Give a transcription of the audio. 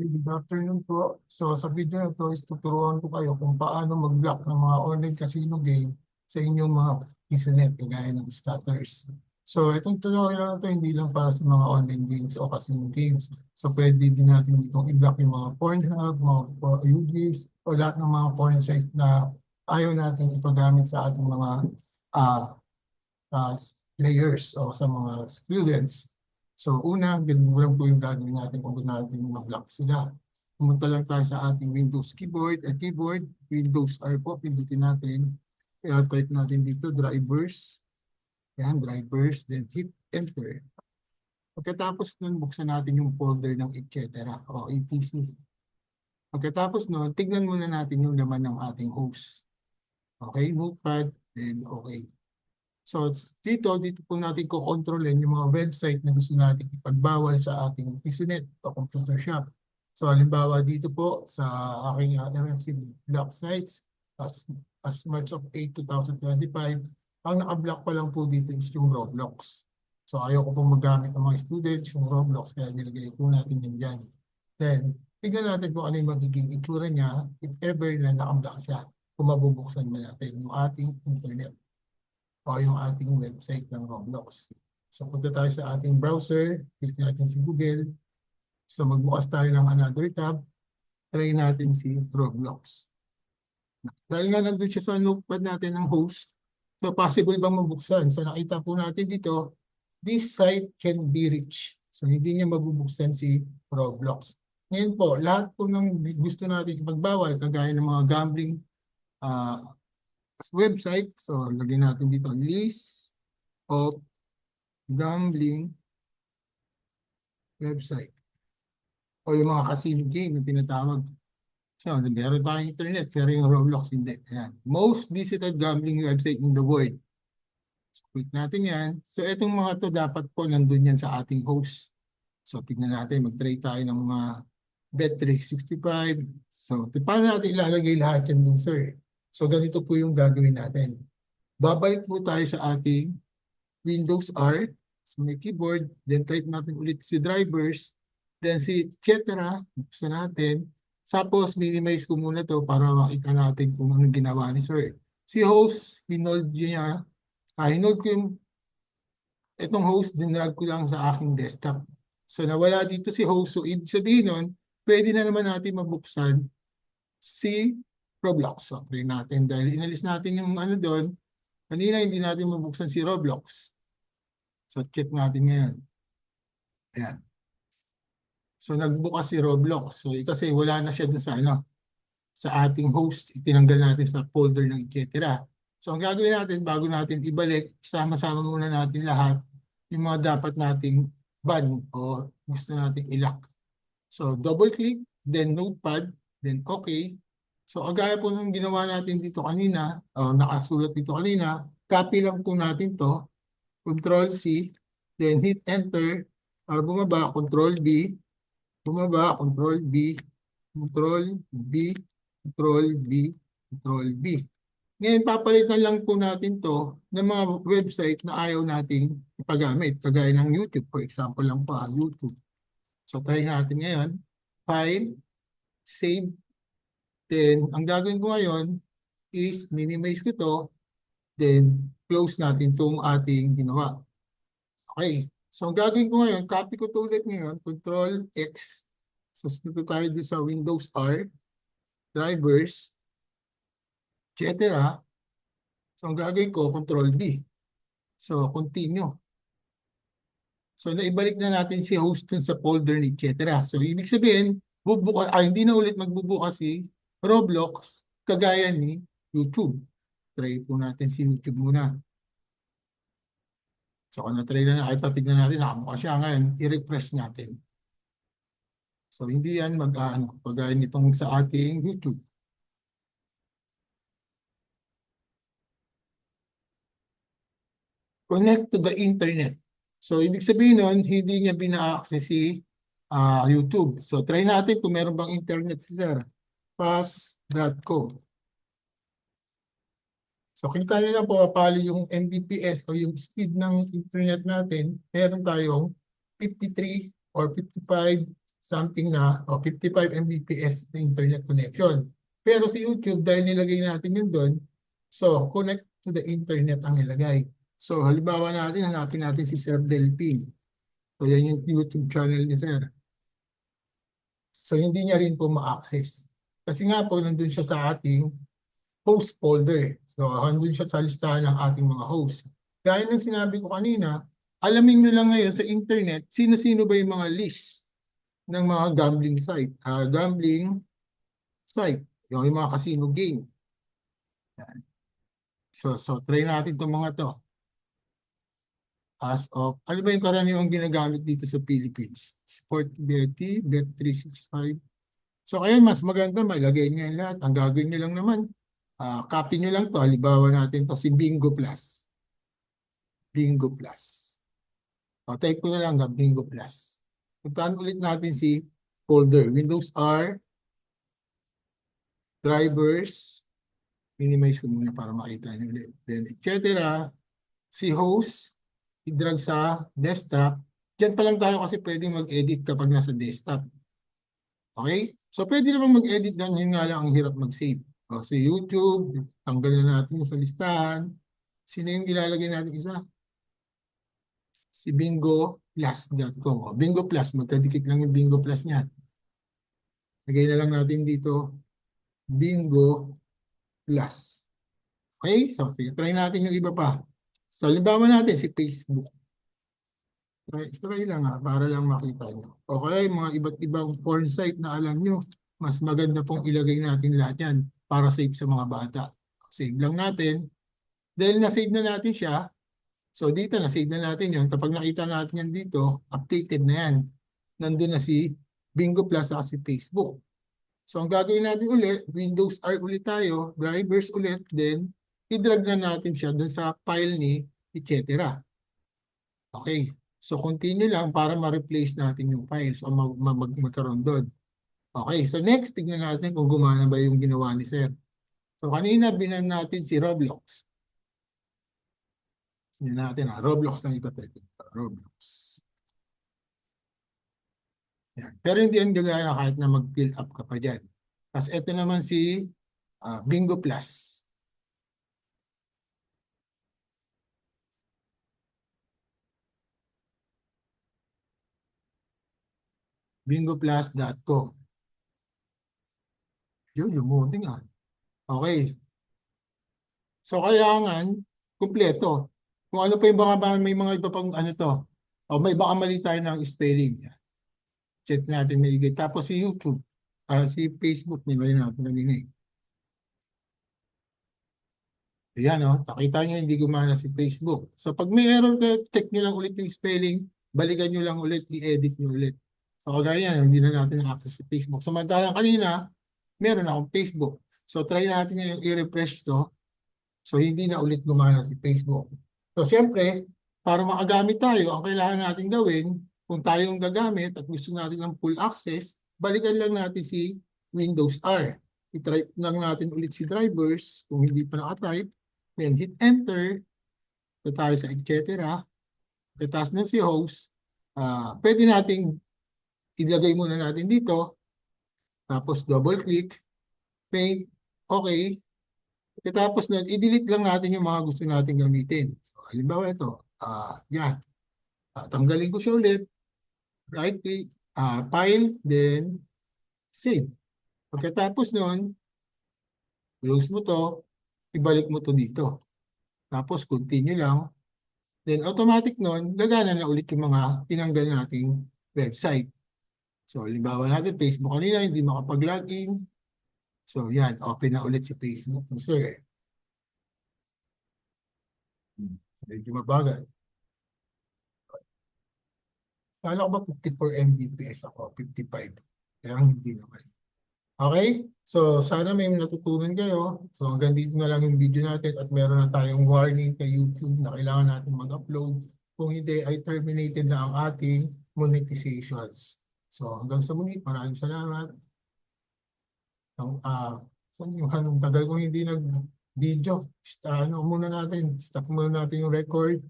Good afternoon po. So sa video na to is tuturuan ko kayo kung paano mag-block ng mga online casino game sa inyong mga internet kagaya ng scatters. So itong tutorial na to hindi lang para sa mga online games o casino games. So pwede din natin ditong i-block yung mga Pornhub, mga UGs o lahat ng mga porn sites na ayaw natin ipagamit sa ating mga ah ah, players o sa mga students. So una, ganun lang po yung gagawin natin kung natin mag-block sila. Pumunta lang tayo sa ating Windows keyboard at keyboard, Windows R po, pindutin natin. Kaya type natin dito, drivers. Yan, drivers, then hit enter. Pagkatapos nun, buksan natin yung folder ng etc. o etc. Pagkatapos nun, tignan muna natin yung laman ng ating host. Okay, notepad, then okay. So dito, dito po natin kukontrolin yung mga website na gusto natin ipagbawal sa ating PCNet o computer shop. So halimbawa dito po sa aking uh, MFC block sites as, as March of 8, 2025, ang naka-block pa lang po dito is yung Roblox. So ayaw ko po magamit ng mga students yung Roblox kaya nilagay po natin yun dyan. Then, tignan natin kung ano yung magiging itsura niya if ever na naka-block siya kung mabubuksan mo natin yung ating internet o yung ating website ng Roblox. So punta tayo sa ating browser, click natin si Google. So magbukas tayo ng another tab, try natin si Roblox. Dahil nga nandun siya sa notepad natin ng host, so possible bang mabuksan? So nakita po natin dito, this site can be reached. So hindi niya mabubuksan si Roblox. Ngayon po, lahat po ng gusto natin ipagbawal, kagaya ng mga gambling ah, website. So, lagyan natin dito list of gambling website. O yung mga casino game na tinatawag. So, meron tayong internet, pero yung Roblox hindi. Ayan. Most visited gambling website in the world. So, click natin yan. So, itong mga to dapat po nandun yan sa ating host. So, tignan natin, mag-try tayo ng mga Bet365. So, paano natin ilalagay lahat yan dun, sir? So ganito po yung gagawin natin. Babalik po tayo sa ating Windows R sa may keyboard, then type natin ulit si drivers, then si etc. Buksan natin. Tapos minimize ko muna to para makita natin kung ano ginawa ni sir. Si host, hinold niya, ah, hinold ko yung itong host, dinrag ko lang sa aking desktop. So nawala dito si host. So ibig sabihin nun, pwede na naman natin mabuksan si Roblox. Try natin. Dahil inalis natin yung ano doon, kanina hindi natin mabuksan si Roblox. So, check natin ngayon. Ayan. So, nagbukas si Roblox. So, eh, kasi wala na siya dun sa ano, sa ating host. Itinanggal natin sa folder ng etc. So, ang gagawin natin, bago natin ibalik, sama-sama muna natin lahat yung mga dapat nating ban o gusto nating ilock. So, double click, then notepad, then okay, So, agaya po nung ginawa natin dito kanina, o nakasulat dito kanina, copy lang po natin to, Control C, then hit Enter, para bumaba, Control B, bumaba, Control B, Control B, Control B, Control B. Ngayon, papalitan lang po natin to ng mga website na ayaw nating ipagamit, kagaya ng YouTube, for example lang pa, YouTube. So, try natin ngayon, File, Save, Then, ang gagawin ko ngayon is minimize ko to, then close natin itong ating ginawa. Okay. So, ang gagawin ko ngayon, copy ko to ulit ngayon, Control X. So, dito tayo dito sa Windows R, drivers, etc. So, ang gagawin ko, Control B. So, continue. So, naibalik na natin si host dun sa folder ni etc. So, ibig sabihin, bubuka, ah, hindi na ulit magbubukas si Roblox, kagaya ni YouTube. Try po natin si YouTube muna. So kung na-try na na, ito tignan natin, nakamukha siya ngayon, i-refresh natin. So hindi yan mag-ano, kagaya nitong sa ating YouTube. Connect to the internet. So ibig sabihin nun, hindi niya bina-access si ah, YouTube. So try natin kung meron bang internet si Sir pass.co. So kita nyo na po pali yung Mbps o yung speed ng internet natin. Meron tayong 53 or 55 something na o 55 Mbps na internet connection. Pero si YouTube, dahil nilagay natin yun doon, so connect to the internet ang nilagay. So halimbawa natin, hanapin natin si Sir Delpin. So yan yung YouTube channel ni Sir. So hindi niya rin po ma-access. Kasi nga po, nandun siya sa ating host folder. So nandun siya sa listahan ng ating mga host. Gaya ng sinabi ko kanina, alamin nyo lang ngayon sa internet, sino-sino ba yung mga list ng mga gambling site. Ah, gambling site. Yung, yung mga casino game. So, so try natin itong mga to. As of, ano ba yung karaniwang ginagamit dito sa Philippines? Sport Betty, Bet365. So, kaya mas maganda, mailagay nyo yan lahat. Ang gagawin nyo lang naman, ah copy nyo lang to. Halimbawa natin to si Bingo Plus. Bingo Plus. O, type ko na lang nga, Bingo Plus. Puntaan ulit natin si folder. Windows R, drivers, minimize ko muna para makita nyo ulit. Then, etc. Si host, i-drag sa desktop. Diyan pa lang tayo kasi pwede mag-edit kapag nasa desktop. Okay? So, pwede naman mag-edit doon. Yun nga lang ang hirap mag-save. O, so, YouTube, tanggal na natin sa listahan. Sino yung ilalagay natin isa? Si bingoplus.com. O, Bingo Plus, magkadikit lang yung Bingo Plus niyan. Lagay na lang natin dito, Bingo Plus. Okay? So, sige, try natin yung iba pa. So, halimbawa natin si Facebook. Try, try lang ha, para lang makita nyo. O kaya yung mga iba't ibang porn site na alam nyo, mas maganda pong ilagay natin lahat yan para safe sa mga bata. Save lang natin. Dahil na-save na natin siya, so dito na-save na natin yan. Kapag nakita natin yan dito, updated na yan. Nandun na si Bingo Plus at si Facebook. So ang gagawin natin ulit, Windows R ulit tayo, drivers ulit, then i-drag na natin siya dun sa file ni etc. Okay. So continue lang para ma-replace natin yung file. So mag mag mag magkaroon doon. Okay. So next, tignan natin kung gumana ba yung ginawa ni Sir. So kanina binan natin si Roblox. Tignan natin ha. Roblox lang ito. Roblox. Yan. Pero hindi ang gagana kahit na mag-fill up ka pa dyan. Tapos ito naman si ah, Bingo Plus. bingoplus.com. Yun, lumuting ah. Okay. So, kailangan, kumpleto. Kung ano pa yung mga, may mga iba pang ano to. O may baka mali tayo ng spelling. Check natin maigay. Tapos si YouTube. ah si Facebook, nilagay natin kanina eh. Ayan o, nakita nyo hindi gumana si Facebook. So pag may error kayo, check nyo lang ulit yung spelling, balikan nyo lang ulit, i-edit nyo ulit. So kagaya yan, hindi na natin access si Facebook. Samantalang kanina, meron akong Facebook. So try natin ngayon i-refresh to. So hindi na ulit gumana si Facebook. So siyempre, para makagamit tayo, ang kailangan natin gawin, kung tayo ang gagamit at gusto natin ng full access, balikan lang natin si Windows R. I-type lang natin ulit si drivers kung hindi pa nakatype. Then hit enter. Ito tayo sa etc. Tapos na si host. ah pwede nating ilagay muna natin dito. Tapos double click. Paint. Okay. Tapos nun, i-delete lang natin yung mga gusto natin gamitin. So, halimbawa ito. ah yan. Ah, tanggalin ko siya ulit. Right click. ah file. Then save. Pagkatapos nun, close mo to, ibalik mo to dito. Tapos continue lang. Then automatic nun, gagana na ulit yung mga tinanggal nating website. So, halimbawa natin, Facebook kanina, hindi makapag-login. So, yan, open na ulit si Facebook. Sir, Hmm, medyo mabagal. Kala ko ba 54 Mbps ako, 55. Kaya hindi naman. Okay? So, sana may natutunan kayo. So, hanggang dito na lang yung video natin at meron na tayong warning kay YouTube na kailangan natin mag-upload. Kung hindi, ay terminated na ang ating monetizations. So, hanggang sa muli, maraming salamat. So, ah, saan yung anong tagal kong hindi nag-video? St- Ano muna natin, stop muna natin yung record.